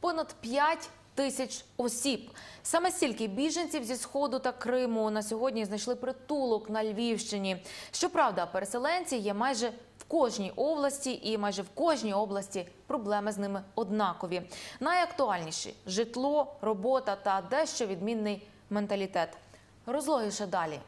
понад 5 тисяч осіб. Саме стільки біженців зі сходу та Криму на сьогодні знайшли притулок на Львівщині. Щоправда, переселенці є майже в кожній області, і майже в кожній області проблеми з ними однакові. Найактуальніші житло, робота та дещо відмінний менталітет. Розлогіше далі.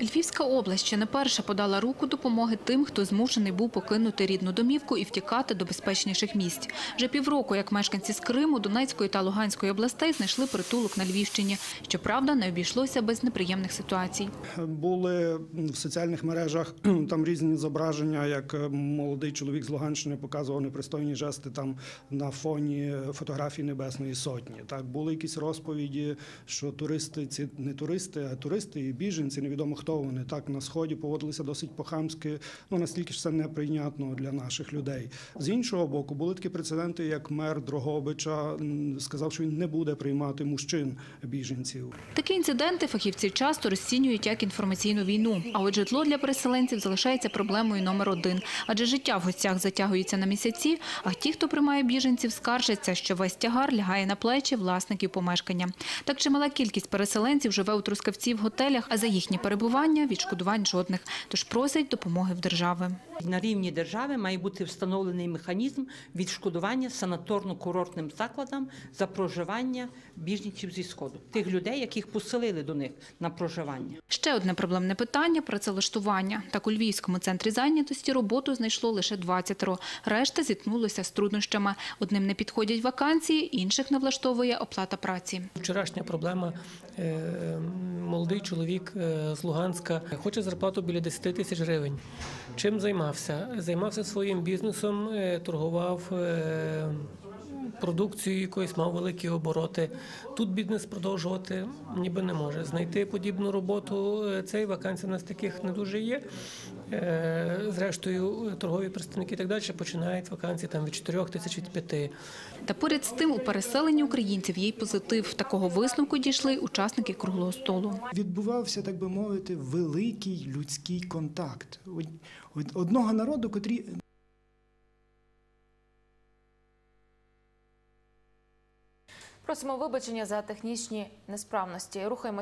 Львівська область ще не перша подала руку допомоги тим, хто змушений був покинути рідну домівку і втікати до безпечніших місць. Вже півроку, як мешканці з Криму, Донецької та Луганської областей знайшли притулок на Львівщині. Щоправда, не обійшлося без неприємних ситуацій. Були в соціальних мережах там різні зображення, як е, молодий чоловік з Луганщини показував непристойні жести там на фоні фотографії Небесної Сотні. Так були якісь розповіді, що туристи ці не туристи, а туристи і біженці, невідомо хто вони так на сході поводилися досить по-хамськи. Ну настільки ж це неприйнятно для наших людей. З іншого боку, були такі прецеденти, як мер Дрогобича сказав, що він не буде приймати мужчин біженців. Такі інциденти фахівці часто розцінюють як інформаційну війну. А от житло для переселенців залишається проблемою номер один. Адже життя в гостях затягується на місяці, а ті, хто приймає біженців, скаржаться, що весь тягар лягає на плечі власників помешкання. Так чимала кількість переселенців живе у Трускавці в готелях, а за їхнє перебування відшкодувань жодних. Тож просять допомоги в держави. На рівні держави має бути встановлений механізм відшкодування санаторно-курортним закладам за проживання біженців зі сходу, тих людей, яких поселили до них на проживання. Ще одне проблемне питання – працевлаштування. Так у Львівському центрі зайнятості роботу знайшло лише 20 Решта зіткнулися з труднощами. Одним не підходять вакансії, інших не влаштовує оплата праці. Вчорашня проблема. Е, Молодий чоловік е, з Луганська хоче зарплату біля 10 тисяч гривень. Чим займався? Займався своїм бізнесом, е, торгував продукцією якоюсь, мав великі обороти. Тут бізнес продовжувати ніби не може. Знайти подібну роботу е, цей вакансій у нас таких не дуже є. Е, Зрештою, торгові представники і так далі починають вакансії там від 4 тисяч від 5. Та поряд з тим у переселенні українців є й позитив. Такого висновку дійшли учасники круглого столу. відбувався, так би мовити, великий людський контакт Од- од- одного народу, котрі Просимо вибачення за технічні несправності. Рухаємося.